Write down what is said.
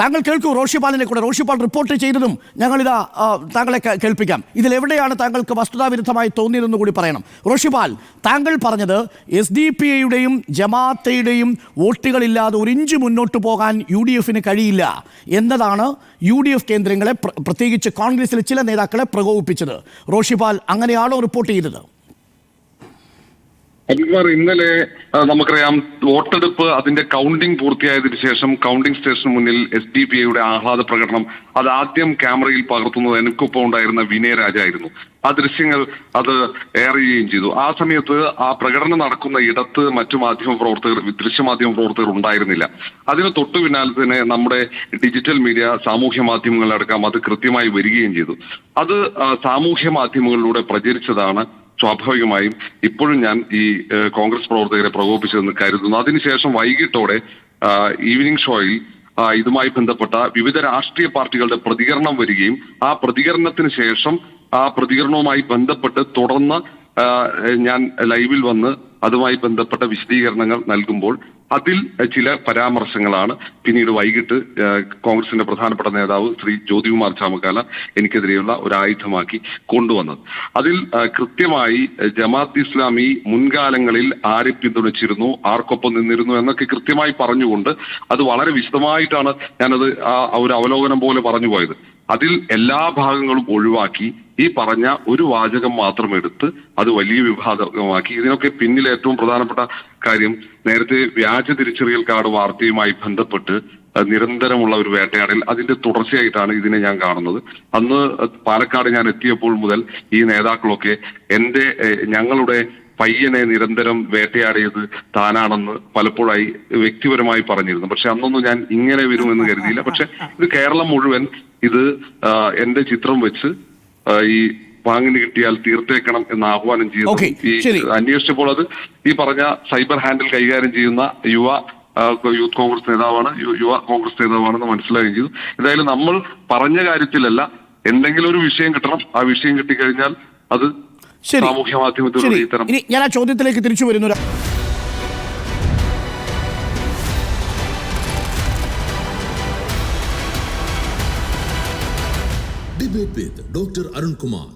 താങ്കൾ കേൾക്കൂ റോഷിപാലിനെ കൂടെ റോഷിപാൽ റിപ്പോർട്ട് ചെയ്തതും ഞങ്ങളിതാ താങ്കളെ കേൾപ്പിക്കാം. ഇതിലെവിടെയാണ് താങ്കൾക്ക് വസ്തുതാവിരുദ്ധമായി തോന്നിയതെന്ന് കൂടി പറയണം. റോഷിപാൽ താങ്കൾ പറഞ്ഞത് എസ് ഡി പി ഐയുടെയും ജമാഅത്തയുടെയും വോട്ടുകളില്ലാതെ ഒരു ഇഞ്ച് മുന്നോട്ട് പോകാൻ യു ഡി എഫിന് കഴിയില്ല എന്നതാണ് യു ഡി എഫ് കേന്ദ്രങ്ങളെ പ്ര- പ്രത്യേകിച്ച് കോൺഗ്രസിലെ ചില നേതാക്കളെ പ്രകോപിപ്പിച്ചത്. റോഷിപാൽ അങ്ങനെയാണോ റിപ്പോർട്ട് ചെയ്തത്? അജിത്കുമാർ ഇന്നലെ നമുക്കറിയാം വോട്ടെടുപ്പ് അതിന്റെ കൗണ്ടിംഗ് പൂർത്തിയായതിനു ശേഷം കൗണ്ടിംഗ് സ്റ്റേഷന് മുന്നിൽ എസ് ഡി പി ഐയുടെ ആഹ്ലാദ പ്രകടനം അത് ആദ്യം ക്യാമറയിൽ പകർത്തുന്നത് എനിക്കൊപ്പം ഉണ്ടായിരുന്ന വിനയരാജായിരുന്നു ആ ദൃശ്യങ്ങൾ അത് എയർ ചെയ്യുകയും ചെയ്തു. ആ സമയത്ത് ആ പ്രകടനം നടക്കുന്ന ഇടത്ത് മറ്റു മാധ്യമ പ്രവർത്തകർ ദൃശ്യമാധ്യമ പ്രവർത്തകർ ഉണ്ടായിരുന്നില്ല. അതിന് തൊട്ടു പിന്നാലെ തന്നെ നമ്മുടെ ഡിജിറ്റൽ മീഡിയ സാമൂഹ്യ മാധ്യമങ്ങളിലടക്കം അത് കൃത്യമായി വരികയും ചെയ്തു. അത് സാമൂഹ്യ മാധ്യമങ്ങളിലൂടെ പ്രചരിച്ചതാണ്. സ്വാഭാവികമായും ഇപ്പോഴും ഞാൻ ഈ കോൺഗ്രസ് പ്രവർത്തകരെ പ്രകോപിപ്പിച്ചതെന്ന് കരുതുന്നു. അതിനുശേഷം വൈകിട്ടോടെ ഈവനിങ് ഷോയിൽ ഇതുമായി ബന്ധപ്പെട്ട വിവിധ രാഷ്ട്രീയ പാർട്ടികളുടെ പ്രതികരണം വരികയും ആ പ്രതികരണത്തിന് ശേഷം ആ പ്രതികരണവുമായി ബന്ധപ്പെട്ട് തുടർന്ന് ഞാൻ ലൈവിൽ വന്ന് അതുമായി ബന്ധപ്പെട്ട വിശദീകരണങ്ങൾ നൽകുമ്പോൾ അതിൽ ചില പരാമർശങ്ങളാണ്. പിന്നീട് വൈകിട്ട് കോൺഗ്രസിന്റെ പ്രധാനപ്പെട്ട നേതാവ് ശ്രീ ജ്യോതികുമാർ ചാമക്കാല എനിക്കെതിരെയുള്ള ഒരു ആയുധമാക്കി കൊണ്ടുവന്നത്. അതിൽ കൃത്യമായി ജമാഅത്ത് ഇസ്ലാമി മുൻകാലങ്ങളിൽ ആരെ പിന്തുണച്ചിരുന്നു ആർക്കൊപ്പം നിന്നിരുന്നു എന്നൊക്കെ കൃത്യമായി പറഞ്ഞുകൊണ്ട് അത് വളരെ വിശദമായിട്ടാണ് ഞാനത് ആ ഒരു അവലോകനം പോലെ പറഞ്ഞു പോയത് അതിൽ എല്ലാ ഭാഗങ്ങളും ഒഴിവാക്കി ഈ പറഞ്ഞ ഒരു വാചകം മാത്രം എടുത്ത് അത് വലിയ വിഭാഗമാക്കി. ഇതിനൊക്കെ പിന്നിൽ ഏറ്റവും പ്രധാനപ്പെട്ട കാര്യം നേരത്തെ വ്യാജ തിരിച്ചറിയൽ കാർഡ് വാർത്തയുമായി ബന്ധപ്പെട്ട് നിരന്തരമുള്ള ഒരു വേട്ടയാടൽ. അതിന്റെ തുടർച്ചയായിട്ടാണ് ഇതിനെ ഞാൻ കാണുന്നത്. അന്ന് പാലക്കാട് ഞാൻ എത്തിയപ്പോൾ മുതൽ ഈ നേതാക്കളൊക്കെ എന്റെ ഞങ്ങളുടെ പയ്യനെ നിരന്തരം വേട്ടയാടിയത് താനാണെന്ന് പലപ്പോഴായി വ്യക്തിപരമായി പറഞ്ഞിരുന്നു. പക്ഷെ അന്നൊന്നും ഞാൻ ഇങ്ങനെ വരുമെന്ന് കരുതിയില്ല. പക്ഷെ ഇത് കേരളം മുഴുവൻ ഇത് എന്റെ ചിത്രം വെച്ച് ഈ വാങ്ങിന് കിട്ടിയാൽ തീർത്തേക്കണം എന്ന് ആഹ്വാനം ചെയ്യുന്നു. ഈ അന്വേഷിച്ചപ്പോൾ അത് ഈ പറഞ്ഞ സൈബർ ഹാൻഡിൽ കൈകാര്യം ചെയ്യുന്ന യുവ യൂത്ത് കോൺഗ്രസ് നേതാവാണ് യുവ കോൺഗ്രസ് നേതാവാണെന്ന് മനസ്സിലാകുകയും ചെയ്തു. എന്തായാലും നമ്മൾ പറഞ്ഞ കാര്യത്തിലല്ല എന്തെങ്കിലും ഒരു വിഷയം കിട്ടണം. ആ വിഷയം കിട്ടിക്കഴിഞ്ഞാൽ അത് സാമൂഹ്യ മാധ്യമത്തിലൂടെ ഇത്തരം ഞാൻ ആ ചോദ്യത്തിലേക്ക് തിരിച്ചു വരുന്നു. Debate with doctor Arunkumar.